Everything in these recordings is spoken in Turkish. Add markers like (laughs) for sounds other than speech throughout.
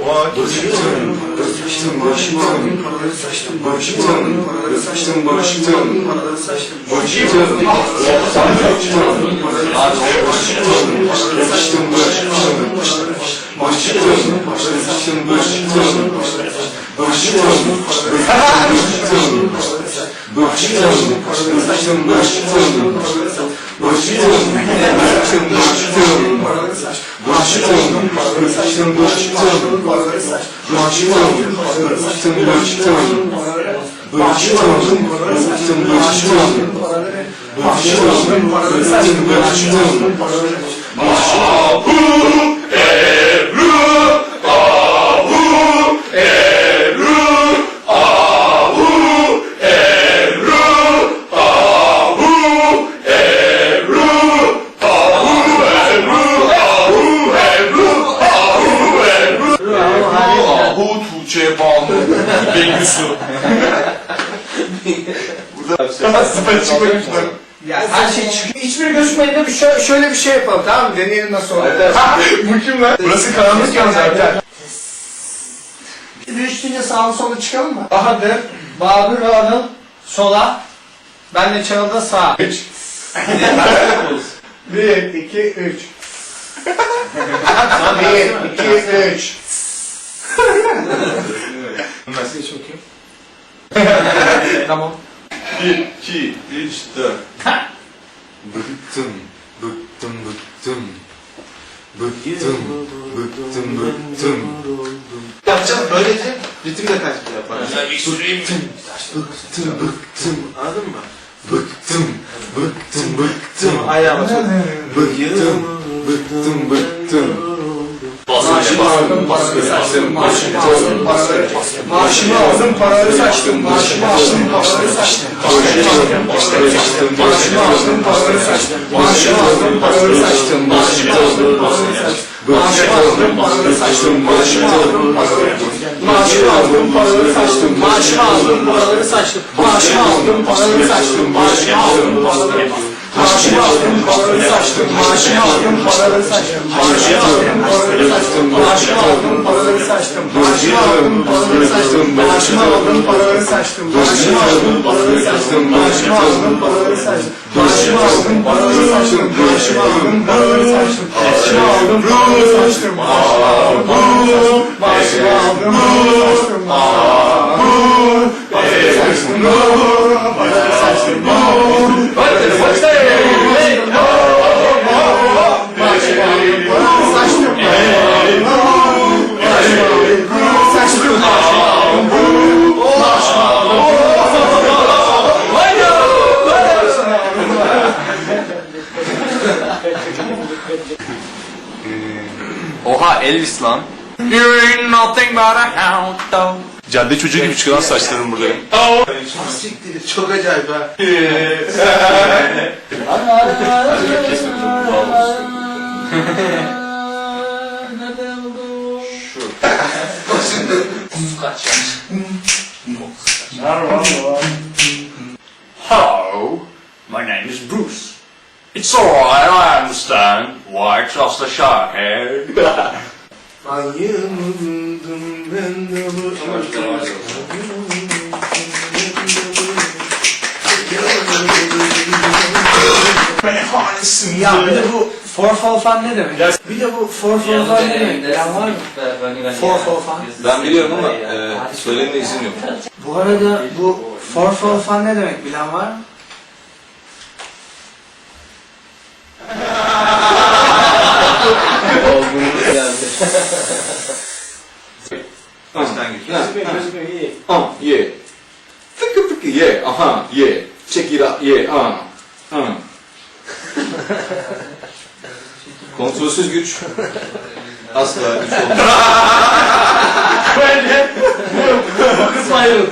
와, 진짜. saçtım başımdan Paraları saçtım başımdan Paraları saçtım başımdan Paraları saçtım başımdan Paraları saçtım başımdan Paraları saçtım başımdan Başladım, başladım, başladım, başladım, başladım, başladım, başladım, Kalbim için çok. Bıktım, bıktım, bıktım, bıktım, bıktım. Bıktım, bıktım, bıktım, bıktım, bıktım, bıktım, bıktım. Ahu bütçeye bağlı Bengüsü. Burada (laughs) Sıfır çıkmamışlar. Ya her şey çıkıyor. Hiçbiri gözükmedi de bir şö- şöyle bir şey yapalım tamam mı? Deneyelim nasıl olur. Ha, Bu kim lan? Burası karanlık ya zaten. Üstünce sağlı sola çıkalım mı? Aha de. Babür ve Anıl sola. Benle Çağıl da sağa. 3. 1, 2, 3. 1, 2, 3. (laughs) Üniversiteyi çok iyi. (laughs) tamam. 1, 2, 3, 4. Bıktım, bıktım, bıktım. Bıktım, bıktım, bıktım. Yapacağım böylece ritim de takip yapar. Mesela bir süreyim mi? Bıktım, bıktım. Anladın mı? Bıktım, bıktım, bıktım. Ayağıma çok. Bıktım, bıktım, bıktım. Maaşımı aldım parayı saçtım, maaşımı aldım parayı saçtım. Maaşımı aldım parayı saçtım, maaşımı aldım parayı saçtım. Maaşımı aldım parayı saçtım, maaşımı aldım parayı saçtım. Maaşımı aldım parayı saçtım, maaşımı aldım parayı saçtım. Maaşımı aldım paraları saçtım, maaşımı aldım paraları Maaşımı aldım paraları saçtım, maaşımı aldım paraları saçtım. Maaşımı aldım paraları saçtım, maaşımı aldım paraları saçtım. Maaşımı aldım, paraları saçtım. Maaşımı aldım, paraları saçtım. Maaşımı aldım, paraları saçtım. Maaşımı aldım, paraları saçtım. Maaşımı aldım, paraları saçtım. Maaşımı aldım, paraları saçtım. Maaşımı aldım, paraları saçtım. Maaşımı aldım, paraları saçtım. Maaşımı aldım, paraları saçtım. Maaşımı aldım, paraları saçtım. Maaşımı aldım, paraları saçtım. Maaşımı aldım, paraları saçtım. Maaşımı aldım, paraları saçtım. Paraları saçtım. Maaşımı Oha Elvis lan. You ain't nothing but a hound dog. Cadde çocuğu gibi çıkan saçlarım burada. Siktir çok acayip ha. Hello, It's alright, I understand. Why trust a shark head? Ayıldım ben de bu Ya bir de bu for for fun ne demek? Bir de bu for for fun ne demek? Bilen var mı? For for fun. Ben biliyorum ama e, söylemeye izin yok. Bu arada bu for for fun ne demek? Bilen var mı? Yorgunluk geldi. (laughs) Başlangıç. Ha, ha. Ah, ye. Fıkı fıkı ye, aha, ye. Check it out, ye, ah. Ah. (laughs) Kontrolsüz güç. Asla güç olmaz. (laughs) Böyle. Bu kısmı ayrılır.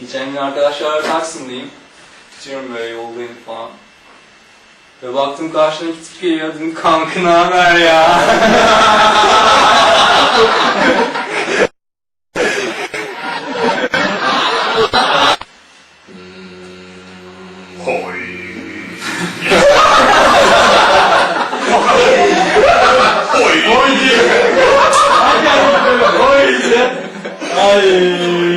Geçen gün arkadaşlar Taksim'deyim. istiyorum böyle yoldayım falan. Ve baktım karşıdan iki tip geliyor dedim kanka ne haber ya? (laughs) ai